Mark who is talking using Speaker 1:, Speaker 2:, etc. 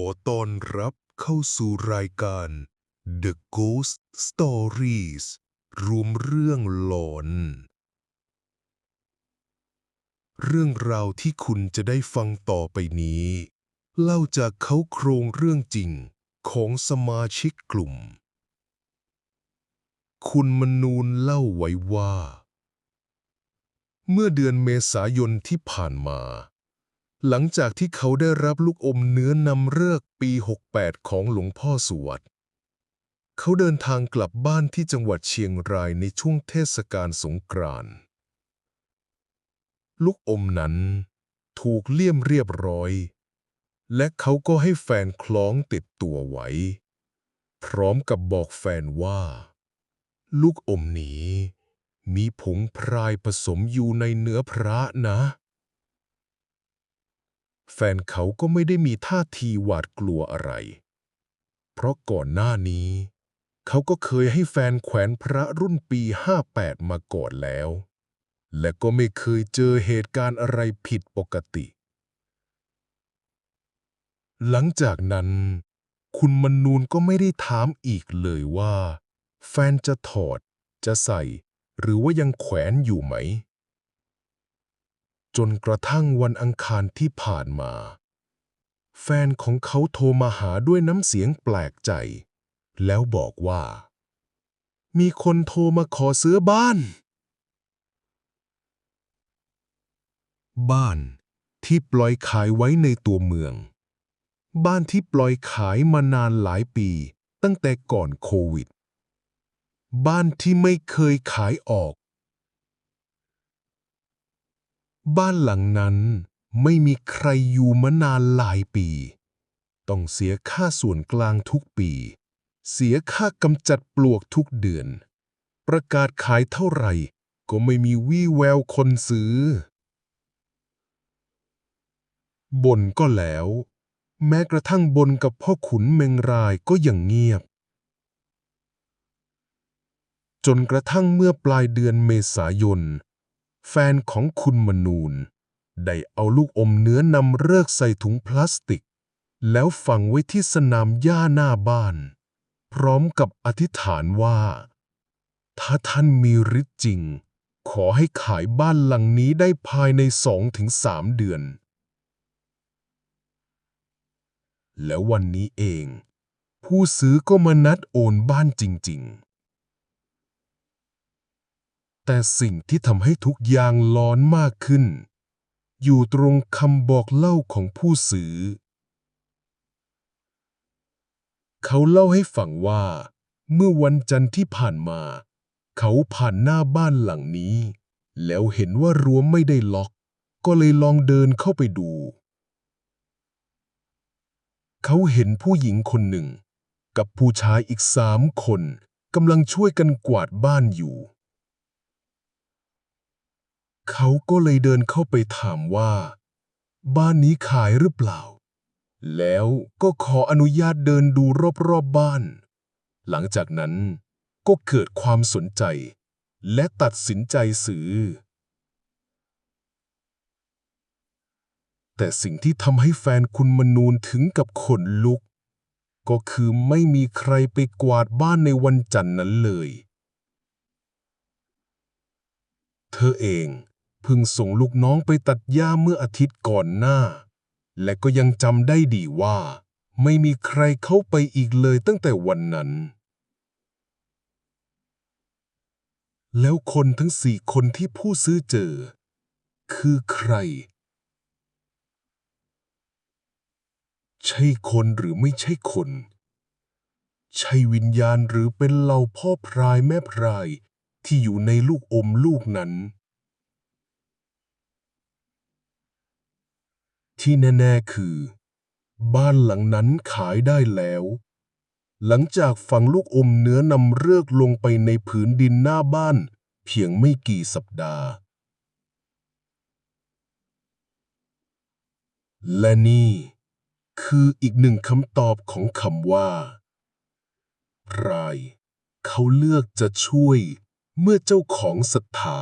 Speaker 1: อต้อนรับเข้าสู่รายการ The Ghost Stories รวมเรื่องหลอน เรื่องราวที่คุณจะได้ฟังต่อไปนี้ เล่าจากเขาโครงเรื่องจริงของสมาชิกกลุ่ม คุณมนูนเล่าไว้ว่า เมื่อเดือนเมษายนที่ผ่านมา หลังจากที่เขาได้รับลูกอมเนื้อนำเลิกปี 68 ของหลวงพ่อสวัตเขาเดินทางกลับบ้านที่จังหวัดเชียงรายในช่วงเทศกาลสงกรานต์ลูกอมนั้นถูกเลี่ยมเรียบร้อย และเขาก็ให้แฟนคล้องติดตัวไว้ พร้อมกับบอกแฟนว่า ลูกอมนี้มีผงพรายผสมอยู่ในเนื้อพระนะ แฟนเขาก็ไม่ได้มีท่าทีหวาดกลัวอะไร เพราะก่อนหน้านี้ เขาก็เคยให้แฟนแขวนพระรุ่นปี 58 มาก่อนแล้ว และก็ไม่เคยเจอเหตุการณ์อะไรผิดปกติ หลังจากนั้น คุณมนูนก็ไม่ได้ถามอีกเลยว่า แฟนจะถอด จะใส่ หรือว่ายังแขวนอยู่ไหม จนกระทั่งวันอังคารที่ผ่านมา แฟนของเขาโทรมาหาด้วยน้ำเสียงแปลกใจ แล้วบอกว่า มีคนโทรมาขอซื้อบ้าน บ้านที่ปล่อยขายไว้ในตัวเมือง บ้านที่ปล่อยขายมานานหลายปี ตั้งแต่ก่อนโควิด บ้านที่ไม่เคยขายออก บ้านหลังนั้นไม่มีใครอยู่มานานหลายปี ต้องเสียค่าส่วนกลางทุกปี เสียค่ากำจัดปลวกทุกเดือน ประกาศขายเท่าไหร่ ก็ไม่มีวี่แววคนซื้อบ่นก็แล้ว แม้กระทั่งบนกับพ่อขุนเมงรายก็ยังเงียบ จนกระทั่งเมื่อปลายเดือนเมษายน แฟนของคุณมนูนได้เอาลูกอมเนื้อนำเลิกใส่ถุงพลาสติก แล้วฝังไว้ที่สนามหญ้าหน้าบ้าน พร้อมกับอธิษฐานว่า ถ้าท่านมีฤทธิ์จริง ขอให้ขายบ้านหลังนี้ได้ภายในสองถึงสามเดือน แล้ววันนี้เอง ผู้ซื้อก็มานัดโอนบ้านจริง ๆ แต่สิ่งที่ทำให้ทุกอย่างร้อนมากขึ้น อยู่ตรงคำบอกเล่าของผู้ซื้อ เขาเล่าให้ฟังว่า เมื่อวันจันทร์ที่ผ่านมา เขาผ่านหน้าบ้านหลังนี้ แล้วเห็นว่ารั้วไม่ได้ล็อก ก็เลยลองเดินเข้าไปดู เขาเห็นผู้หญิงคนหนึ่ง กับผู้ชายอีกสามคนกำลังช่วยกันกวาดบ้านอยู่ เขาก็เลยเดินเข้าไปถามว่า บ้านนี้ขายหรือเปล่า แล้วก็ขออนุญาตเดินดูรอบๆบบ้าน หลังจากนั้นก็เกิดความสนใจ และตัดสินใจซื้อ แต่สิ่งที่ทำให้แฟนคุณมนูนถึงกับขนลุก ก็คือไม่มีใครไปกวาดบ้านในวันจันทร์นั้นเลย เธอเอง เพิ่งส่งลูกน้องไปตัดหญ้าเมื่ออาทิตย์ก่อนหน้า และก็ยังจำได้ดีว่า ไม่มีใครเข้าไปอีกเลยตั้งแต่วันนั้น แล้วคนทั้งสี่คนที่ผู้ซื้อเจอ คือใคร ใช่คนหรือไม่ใช่คน ใช่วิญญาณหรือเป็นเหล่าพ่อพรายแม่พรายที่อยู่ในลูกอมลูกนั้น ที่แน่ๆคือ บ้านหลังนั้นขายได้แล้ว หลังจากฝังลูกอมเนื้อนำเลิกลงไปในผืนดินหน้าบ้าน เพียงไม่กี่สัปดาห์ และนี่คืออีกหนึ่งคำตอบของคำว่าพรายเขาเลือกจะช่วยเมื่อเจ้าของศรัทธา